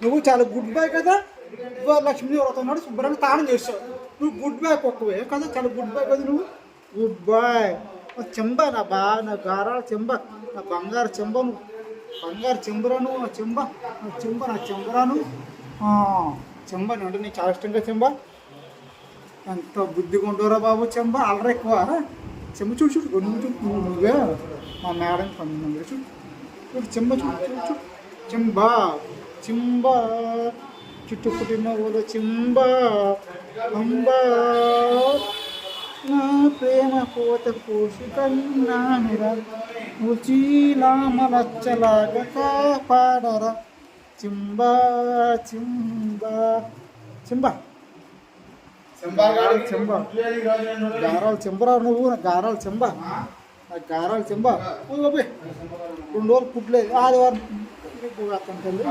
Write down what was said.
నువ్వు చాలా good bye కదా. లక్ష్మీ వ్రతం నాడు శుభ్రంగా తాళం చేస్తావు నువ్వు గుడ్ బాయ్ ఒక్కవే కదా చాలా గుడ్ బాయ్ కదా నువ్వు. గుడ్ బాయ్ చెంబ నా బా నా గారాల చెంబ నా బంగారు చెంబ నువ్వు. బంగారు చెంబురా నువ్వు నా చెంబ నా చెంబ నా చెంబరా నువ్వు. ఆ, చెంబ అంటే నీకు చాలా ఇష్టంగా చెంబ. ఎంత బుద్ధిగా ఉండవురా బాబు చెంబ అల్లరి ఎక్కువ చెంబ చూడు చూడు నువ్వు చూడు నువ్వు నువ్వే మా మేడం పంపింది చూడు. చూడు చెంబ చూడు చూడు చూడు. చెంబ. చెంబ చుట్టుకుటి నవ్వుల చెంబ. అంబ. నా ప్రేమ కోత కోసి కన్నానురా ఉచీలామలచ్చలాగా కాపాడరా. చింబ చింబ. చింబ. గారాల చెంబ. గారాల చెంబరా నువ్వు నా గారాల చెంబ. నా గారాల చెంబ. రెండు రోజులు పుట్టలేదు. ఆదివారం Cuba con Perú.